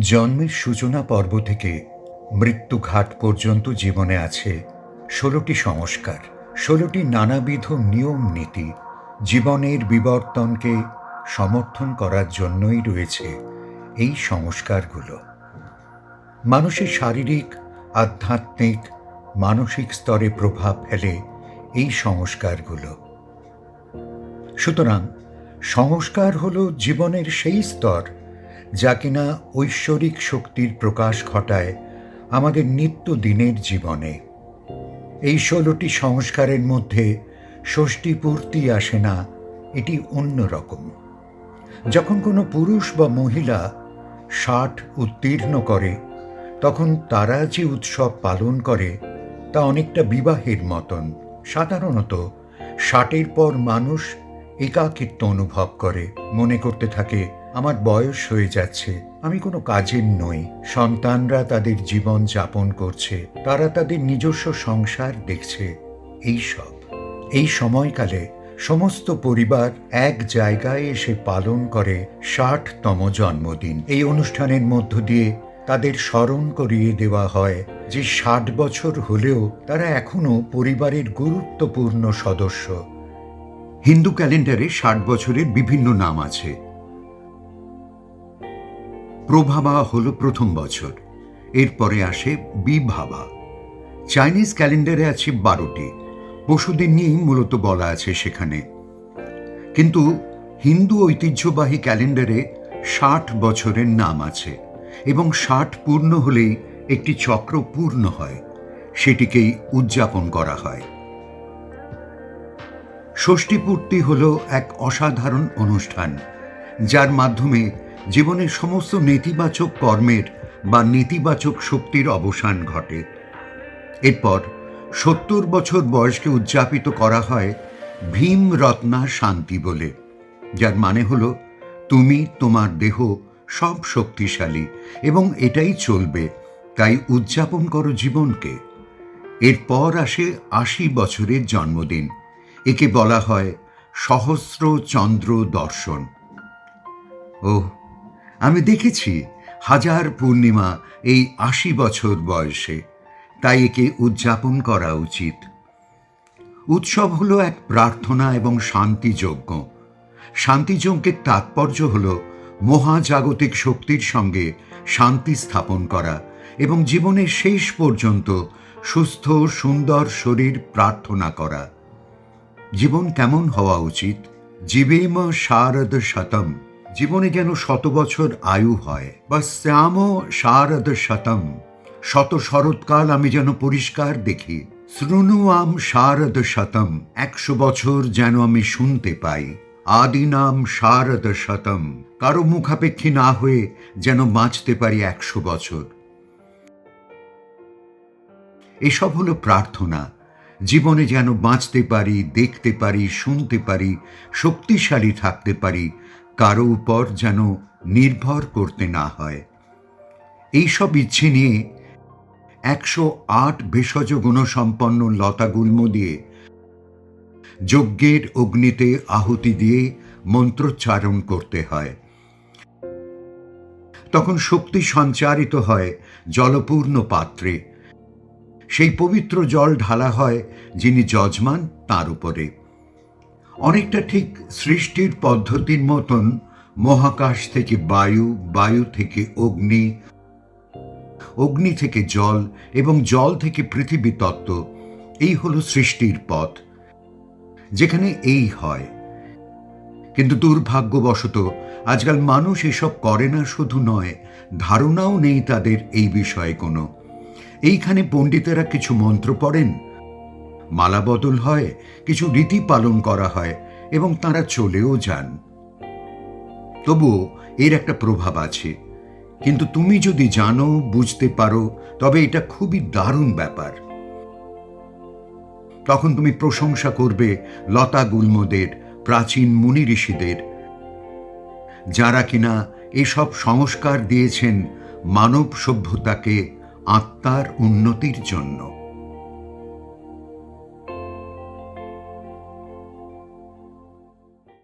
জন্মের সূচনা পর্ব থেকে মৃত্যুঘাট পর্যন্ত জীবনে আছে ষোলোটি সংস্কার, ষোলোটি নানাবিধ নিয়ম নীতি জীবনের বিবর্তনকে সমর্থন করার জন্যই রয়েছে এই সংস্কারগুলো। মানুষের শারীরিক, আধ্যাত্মিক, মানসিক স্তরে প্রভাব ফেলে এই সংস্কারগুলো। সুতরাং সংস্কার হলো জীবনের সেই স্তর যা কিনা ঐশ্বরিক শক্তির প্রকাশ ঘটায় আমাদের নিত্য দিনের জীবনে। এই ষোলোটি সংস্কারের মধ্যে ষষ্ঠী পূর্তি আসে না, এটি অন্যরকম যখন কোনো পুরুষ বা মহিলা ষাট উত্তীর্ণ করে, তখন তারা যে উৎসব পালন করে, তা অনেকটা বিবাহের মতন। সাধারণত ষাটের পর মানুষ একাকিত্ব অনুভব করে, মনে করতে থাকে আমার বয়স হয়ে যাচ্ছে। আমি কোনো কাজের নই। সন্তানরা তাদের জীবন যাপন করছে। তারা তাদের নিজস্ব সংসার দেখছে। এই সব। এই সময়কালে সমস্ত পরিবার এক জায়গায় এসে পালন করে ষাটতম জন্মদিন। এই অনুষ্ঠানের মধ্য দিয়ে তাদের স্মরণ করিয়ে দেওয়া হয় যে ষাট বছর হলেও তারা এখনও পরিবারের গুরুত্বপূর্ণ সদস্য। হিন্দু ক্যালেন্ডারে ষাট বছরের বিভিন্ন নাম আছে। প্রভাবা হল প্রথম বছর। এরপরে আসে বিভাবা। চাইনিজ ক্যালেন্ডারে আছে বারোটি। পশুদের নিয়েই মূলত বলা আছে সেখানে। কিন্তু হিন্দু ঐতিহ্যবাহী ক্যালেন্ডারে ষাট বছরের নাম আছে এবং ষাট পূর্ণ হলেই একটি চক্র পূর্ণ হয়। সেটিকেই উদযাপন করা হয়। ষষ্ঠীপূর্তি হল এক অসাধারণ অনুষ্ঠান, যার মাধ্যমে জীবনের সমস্ত নেতিবাচক কর্মের বা নেতিবাচক শক্তির অবসান ঘটে। এরপর সত্তর বছর বয়সকে উদযাপিত করা হয় ভীম রত্না শান্তি বলে, যার মানে হলো তুমি, তোমার দেহ সব শক্তিশালী এবং এটাই চলবে, তাই উদযাপন করো জীবনকে। এরপর আসে আশি বছরের জন্মদিন, একে বলা হয় সহস্র চন্দ্র দর্শন। ও আমি দেখেছি হাজার পূর্ণিমা এই আশি বছর বয়সে। তাই একে উদযাপন করা উচিত। উৎসব হলো এক প্রার্থনা এবং শান্তিযজ্ঞ শান্তিযজ্ঞের তাৎপর্য হল মহাজাগতিক শক্তির সঙ্গে শান্তি স্থাপন করা এবং জীবনের শেষ পর্যন্ত সুস্থ, সুন্দর শরীর প্রার্থনা করা। জীবন কেমন হওয়া উচিত? জীবেম শারদ শতম। জীবনে যেন শত বছর আয়ু হয়। বা শ্যাম শারদ শতম। শত শরৎকাল আমি যেন পরিষ্কার দেখি। শ্রুণুয়াম শারদ শতম। একশো বছর যেন আমি শুনতে পাই। আদিনাম শারদ শতম। কারও মুখাপেক্ষী না হয়ে যেন বাঁচতে পারি একশো বছর। এসব হলো প্রার্থনা। জীবনে যেন বাঁচতে পারি, দেখতে পারি, শুনতে পারি, শক্তিশালী থাকতে পারি কারও উপর যেন নির্ভর করতে না হয়। এইসব ইচ্ছে নিয়ে একশো আট ভেষজ গুণসম্পন্ন লতাগুল্ম দিয়ে যজ্ঞের অগ্নিতে আহুতি দিয়ে মন্ত্রোচ্চারণ করতে হয়। তখন শক্তি সঞ্চারিত হয় জলপূর্ণ পাত্রে। সেই পবিত্র জল ঢালা হয় যিনি যজমান তার উপরে। অনেকটা ঠিক সৃষ্টির পদ্ধতির মতন মহাকাশ থেকে বায়ু বায়ু থেকে অগ্নি অগ্নি থেকে জল এবং জল থেকে পৃথিবী তত্ত্ব, এই হলো সৃষ্টির পথ, যেখানে এই হয়। কিন্তু দুর্ভাগ্যবশত, আজকাল মানুষ এসব করে না শুধু নয়, ধারণাও নেই তাদের এই বিষয়ে কোনো। এইখানে পণ্ডিতেরা কিছু মন্ত্র পড়েন মালা বদল হয়, কিছু রীতি পালন করা হয় এবং তারা চলেও যান। তবুও এর একটা প্রভাব আছে। কিন্তু তুমি যদি জানো, বুঝতে পারো, তবে এটা খুবই দারুণ ব্যাপার। তখন তুমি প্রশংসা করবে লতা গুল্মদের, প্রাচীন মুনি ঋষিদের। যারা কিনা এসব সংস্কার দিয়েছেন মানব সভ্যতাকে আত্মার উন্নতির জন্য।